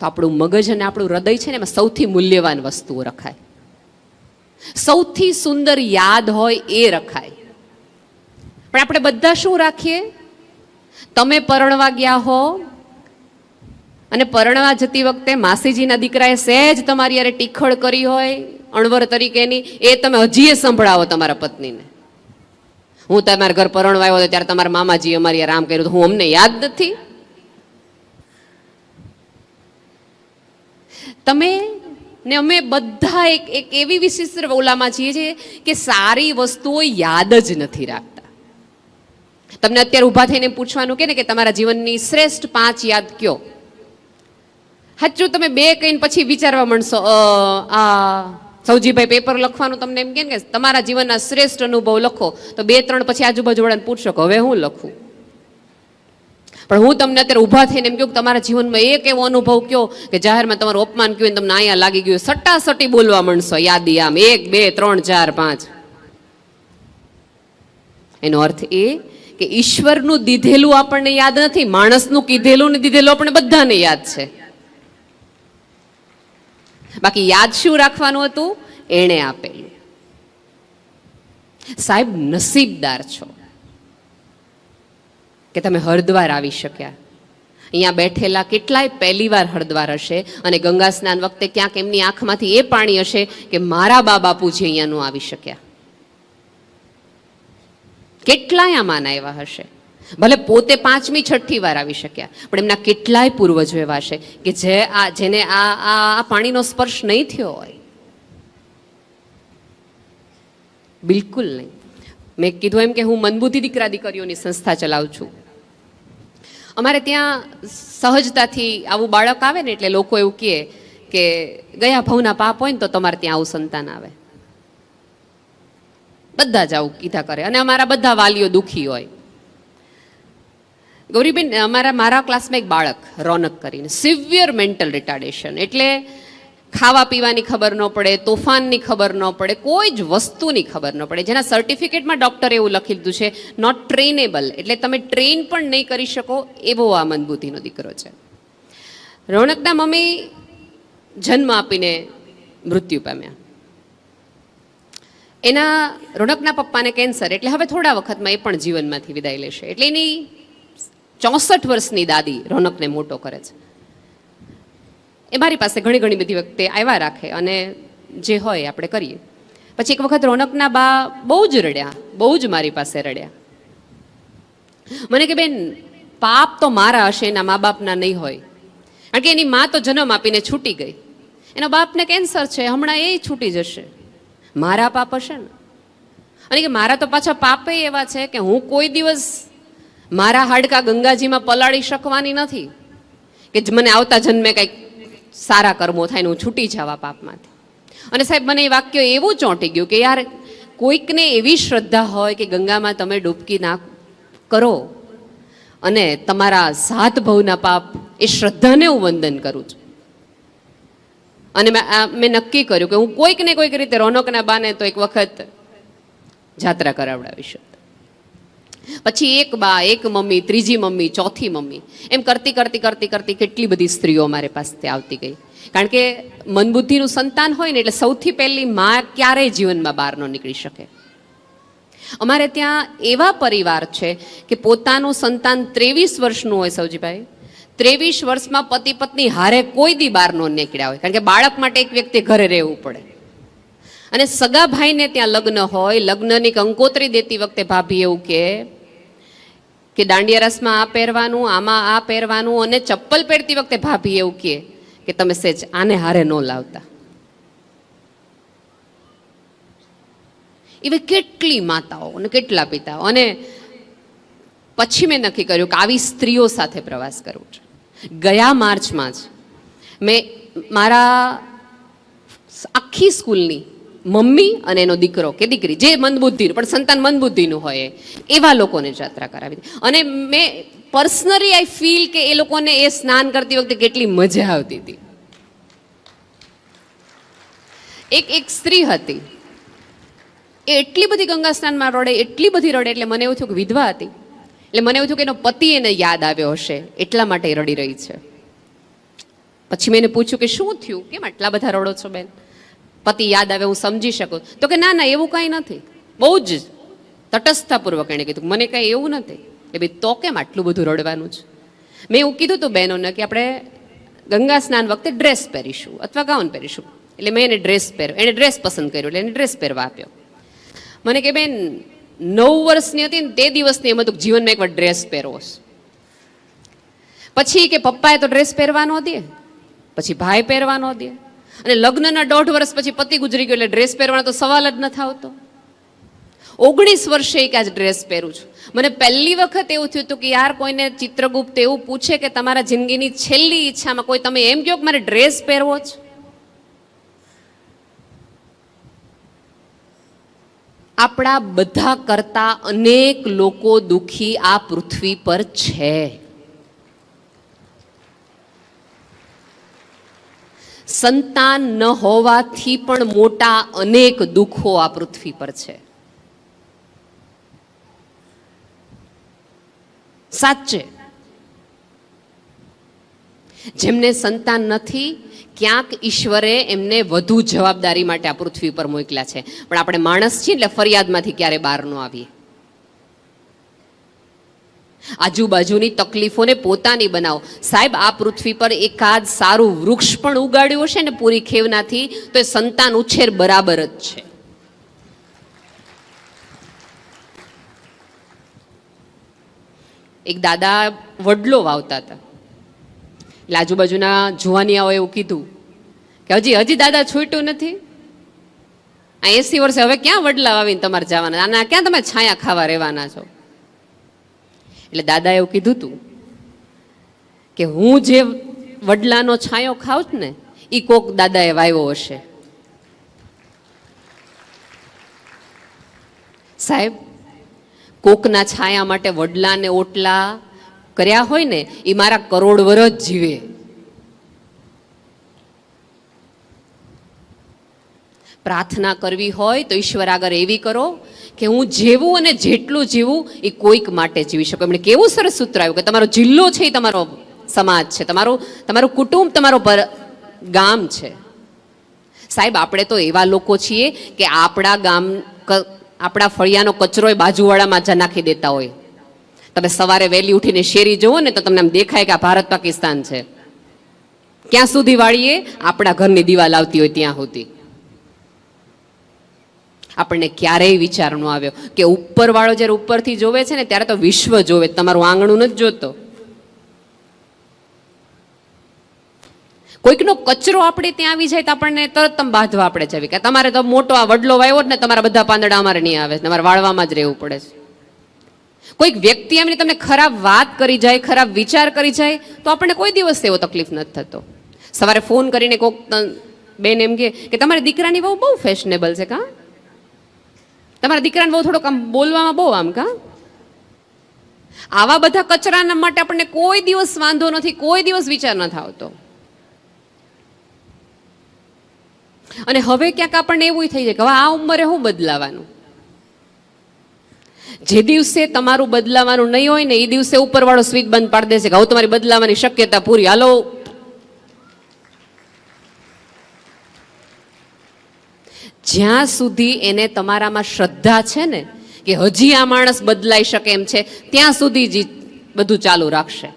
તો આપણું મગજ અને આપણું હૃદય છે ને એમાં સૌથી મૂલ્યવાન વસ્તુઓ રખાય. સૌથી સુંદર યાદ હોય એ રખાય. પણ આપણે બધા શું રાખીએ? તમે પરણવા ગયા હો અને પરણવા જતી વખતે માસીજીના દીકરાએ સહેજ તમારી યારે ટીખળ કરી હોય, અણવર તરીકેની એ તમે હજીએ સંભળાવો તમારા પત્નીને. હું તમારા ઘર પરણવા આવ્યો ત્યારે તમારા મામાજી અમારી રામ કર્યું. હું અમને યાદ નથી. તમે ને અમે બધા એક એક એવી વિશિષ્ટ ઓલામાં છીએ છીએ કે સારી વસ્તુઓ યાદ જ નથી રાખતા. તમને અત્યારે ઊભા થઈને પૂછવાનું કે ને કે તમારા જીવનની શ્રેષ્ઠ પાંચ યાદ કયો? હાચું તમે બે કહીને પછી વિચારવા માંડશો આ સૌજીભાઈ પેપર લખવાનું તમને એમ કે તમારા જીવનના શ્રેષ્ઠ અનુભવ લખો, તો બે, ત્રણ પછી આજુબાજુવાળાને પૂછશો કે હવે હું લખું? પણ હું તમને અત્યારે ઊભા થઈને એમ કહું કે તમારા જીવનમાં એક એવો અનુભવ કયો કે જાહેરમાં તમારું અપમાન કયું તમને અહીંયા લાગી ગયું સટ્ટાસટી બોલવા માંડશો, યાદી આમ, એક, બે, ત્રણ, ચાર, પાંચ. એનો અર્થ એ કે ઈશ્વરનું દીધેલું આપણને યાદ નથી, માણસનું કીધેલું ને દીધેલું આપણે બધાને યાદ છે. બાકી યાદ શું રાખવાનું હતું? એણે આપેલું. સાહેબ, નસીબદાર છો. કે તમે હરદ્વાર આવી શક્યા. અહીંયા બેઠેલા કેટલાય પહેલી વાર હરદ્વાર હશે અને ગંગા સ્નાન વખતે ક્યાંક એમની આંખમાંથી એ પાણી હશે કે મારા બા બાપુજી અહીંયાનું આવી શક્યા. કેટલાય આમાંના એવા હશે. ભલે પોતે પાંચમી, છઠ્ઠી વાર આવી શક્યા, પણ એમના કેટલાય પૂર્વજો એવા છે કે જે આ, જેને આ આ પાણીનો સ્પર્શ નહીં થયો હોય. બિલકુલ નહીં. મેં કીધું એમ કે હું મનબુદ્ધિ દીકરા દીકરીઓની સંસ્થા ચલાવું છું. અમારે ત્યાં સહજતાથી આવું બાળક આવે ને એટલે લોકો એવું કહે કે ગયા ભવના પાપ હોય ને તો તમારે ત્યાં આવું સંતાન આવે. બધા જ આવું કીધા કરે અને અમારા બધા વાલીઓ દુઃખી હોય. ગૌરીબેન, અમારા, મારા ક્લાસમાં એક બાળક, રોનક કરીને સિવિયર મેન્ટલ રિટાર્ડેશન એટલે ખાવા પીવાની ખબર ન પડે, તોફાનની ખબર ન પડે, કોઈ જ વસ્તુની ખબર ન પડે. જેના સર્ટિફિકેટમાં ડૉક્ટરે એવું લખી દીધું છે નોટ ટ્રેનેબલ એટલે તમે ટ્રેન પણ નહીં કરી શકો, એવો આ મંદબુદ્ધિનો દીકરો છે. રોનકના મમ્મી જન્મ આપીને મૃત્યુ પામ્યા. એના રોનકના પપ્પાને કેન્સર એટલે હવે થોડા વખતમાં એ પણ જીવનમાંથી વિદાય લેશે. એટલે એની ચોસઠ વર્ષની દાદી રોનકને મોટો કરે છે. એ મારી પાસે ઘણી ઘણી બધી વખતે આવ્યા રાખે અને જે હોય આપણે કરીએ. પછી એક વખત રોનકના બા બહુ જ રડ્યા, બહુ જ મારી પાસે રડ્યા. મને કે, બેન, પાપ તો મારા હશે, એના મા બાપના નહીં હોય. કારણ કે એની મા તો જન્મ આપીને છૂટી ગઈ. એના બાપને કેન્સર છે, હમણાં એ છૂટી જશે. મારા પાપ હશે ને? અને કે મારા તો પાછા પાપે એવા છે કે હું કોઈ દિવસ મારા હાડકા ગંગાજીમાં પલાળી શકવાની નથી. કે મને આવતા જન્મે કંઈક સારા કર્મો થાય ને હું છૂટી જવા પાપમાંથી. અને સાહેબ, મને એ વાક્ય એવું ચોંટી ગયું કે યાર, કોઈકને એવી શ્રદ્ધા હોય કે ગંગામાં તમે ડૂબકી ના કરો અને તમારા સાત ભવના પાપ એ શ્રદ્ધાને હું વંદન કરું છું. અને મેં નક્કી કર્યું કે હું કોઈક ને કોઈક રીતે રોનકના બાને તો એક વખત જાત્રા કરાવડાવીશ. પછી એક બા, એક મમ્મી, ત્રીજી મમ્મી, ચોથી મમ્મી. એમ કરતી કરતી કરતી કરતી કેટલી બધી સ્ત્રીઓ અમારે પાસે આવતી ગઈ. કારણ કે મનબુદ્ધિનું સંતાન હોય ને એટલે સૌથી પહેલી મા ક્યારેય જીવનમાં બહાર ન નીકળી શકે. અમારે ત્યાં એવા પરિવાર છે કે પોતાનું સંતાન ત્રેવીસ વર્ષનું હોય સૌજીભાઈ. ત્રેવીસ વર્ષમાં પતિ પત્ની હારે કોઈ દી બહાર ન નીકળ્યા હોય. કારણ કે બાળક માટે એક વ્યક્તિ ઘરે રહેવું પડે. અને સગા ભાઈને ત્યાં લગ્ન હોય, લગ્નની કંકોત્રી દેતી વખતે ભાભી એવું કહે કે દાંડિયા રસમાં આ પહેરવાનું, આમાં આ પહેરવાનું અને ચપ્પલ પહેરતી વખતે ભાભી એવું કહે કે તમે સેજ આને હારે ન લાવતા. એવી કેટલી માતાઓ અને કેટલા પિતાઓ. અને પછી મેં નક્કી કર્યું કે આવી સ્ત્રીઓ સાથે પ્રવાસ કરવો છે. ગયા માર્ચમાં જ મેં મારા આખી સ્કૂલની મમ્મી અને એનો દીકરો કે દીકરી, જે મંદબુદ્ધિ પણ સંતાન મંદબુદ્ધિનું હોય એવા લોકોને જાત્રા કરાવી અને મેં પર્સનલી આઈ ફીલ કે એ લોકોને એ સ્નાન કરતી વખતે કેટલી મજા આવતી હતી. એક એક સ્ત્રી હતી. એ એટલી બધી ગંગા સ્નાનમાં રડે, એટલી બધી રડે, એટલે મને એવું થયું કે વિધવા હતી. એટલે મને એવું થયું કે એનો પતિ એને યાદ આવ્યો હશે. એટલા માટે રડી રહી છે. પછી મેં એને પૂછ્યું કે શું થયું? કેમ આટલા બધા રડો છો બેન? પતિ યાદ આવે, હું સમજી શકું. તો કે ના ના, એવું કાંઈ નથી. બહુ જ તટસ્થતાપૂર્વક એણે કીધું, મને કાંઈ એવું નથી. એ ભાઈ, તો કેમ આટલું બધું રડવાનું છે? મેં એવું કીધું હતું બહેનોને કે આપણે ગંગા સ્નાન વખતે ડ્રેસ પહેરીશું, અથવા ગાઉન પહેરીશું. એટલે મેં એને ડ્રેસ પહેર્યો એણે ડ્રેસ પસંદ કર્યો, એટલે એને ડ્રેસ પહેરવા આપ્યો. મને કે, બેન, નવ વર્ષની હતી ને તે દિવસની એમ હતું જીવનમાં એકવાર ડ્રેસ પહેરવો પછી કે, પપ્પાએ તો ડ્રેસ પહેરવાનો દે. પછી, ભાઈ પહેરવાનો દે. અને લગ્નના દોઢ વર્ષ પછી પતિ ગુજરી ગયો એટલે ડ્રેસ પહેરવાનો તો સવાલ જ નથી આવતો ઓગણીસ વર્ષે એક આજ ડ્રેસ પહેરું છું. મને પહેલી વખત એવું થયું હતું કે યાર કોઈને ચિત્રગુપ્ત એવું પૂછે કે તમારા જિંદગીની છેલ્લી ઈચ્છામાં કોઈ તમે એમ કહો કે મારે ડ્રેસ પહેરવો છે? આપણા બધા કરતા અનેક લોકો દુઃખી આ પૃથ્વી પર છે. સંતાન ન હોવાથી પણ મોટા અનેક દુઃખો આ પૃથ્વી પર છે. સાચે. જેમને સંતાન નથી, ક્યાંક ઈશ્વરે એમને વધુ જવાબદારી માટે આ પૃથ્વી પર મોકલ્યા છે. પણ આપણે માણસ છીએ એટલે ફરિયાદમાંથી ક્યારે બહાર ન આવીએ. આજુબાજુની તકલીફોને પોતાની બનાવો. સાહેબ, આ પૃથ્વી પર એકાદ સારું વૃક્ષ પણ ઉગાડ્યું હશે ને પૂરી ખેવનાથી, તો એ સંતાન ઉછેર બરાબર જ છે. એક દાદા વડલો વાવતા હતા. એટલે આજુબાજુના જુવાનિયાઓ એવું કીધું કે, હજી હજી દાદા છૂટ્યું નથી? આ એસી વર્ષે હવે ક્યાં વડલા વાવીને તમારે જવાના? આના ક્યાં તમે છાયા ખાવા રહેવાના છો? એટલે દાદાએ એવું કીધું હતું કે હું જે વડલાનો છાંયો ખાઉં છું ને એ કોક દાદાએ વાવ્યો હશે. સાહેબ, કોકના છાયા માટે વડલા ને ઓટલા કર્યા હોય ને એ મારા કરોડ વર્ષ જીવે. પ્રાર્થના કરવી હોય તો ઈશ્વર આગળ એવી કરો કે હું જેવું અને જેટલું જીવું એ કોઈક માટે જીવી શકું. એમણે કેવું સરસ સૂત્ર આવ્યું કે તમારો જિલ્લો છે એ તમારો સમાજ છે. તમારું તમારું કુટુંબ, તમારો ગામ છે. સાહેબ, આપણે તો એવા લોકો છીએ કે આપણા ગામ આપણા ફળિયાનો કચરો એ બાજુવાળામાં જ નાખી દેતા હોય. તમે સવારે વહેલી ઉઠીને શેરી જુઓ ને તો તમને એમ દેખાય કે આ ભારત પાકિસ્તાન છે. ક્યાં સુધી વાળીએ? આપણા ઘરની દિવાલ આવતી હોય ત્યાં સુધી. આપણને ક્યારેય વિચાર આવ્યો કે ઉપરવાળો જ્યારે ઉપરથી જોવે છે ને, ત્યારે તો વિશ્વ જોવે. તમારું આંગણું નથી જોતો. કોઈકનો કચરો આપણે ત્યાં આવી જાય તો આપણને તરત તમે બાંધવા આપણે જવી કે તમારે તો મોટો આ વડલો વાવ્યો ને, તમારા બધા પાંદડા અમારે નહીં આવે. તમારે વાળવામાં જ રહેવું પડે છે. કોઈક વ્યક્તિ એમને તમને ખરાબ વાત કરી જાય, ખરાબ વિચાર કરી જાય, તો આપણને કોઈ દિવસ એવો તકલીફ નથી થતો. સવારે ફોન કરીને કોક બેન એમ કે તમારી દીકરાની બહુ બહુ ફેશનેબલ છે કા? તમારા દીકરાને બહુ થોડોક આમ બોલવામાં બહુ આમ કા? આવા બધા કચરાના માટે આપણને કોઈ દિવસ વાંધો નથી, કોઈ દિવસ વિચાર ન આવતો. અને હવે ક્યાંક આપણને એવું થઈ જાય કે હવે આ ઉંમરે હું બદલાવાનું? જે દિવસે તમારું બદલાવાનું નહીં હોય ને, એ દિવસે ઉપરવાળો સ્વીચ બંધ પાડી દેશે કે હવે તમારી બદલાવાની શક્યતા પૂરી. હાલો જ્યાં સુધી એને તમારામાં શ્રદ્ધા છે ને, કે હજી આ માણસ બદલાઈ શકે એમ છે, ત્યાં સુધી જ બધું ચાલુ રાખશે.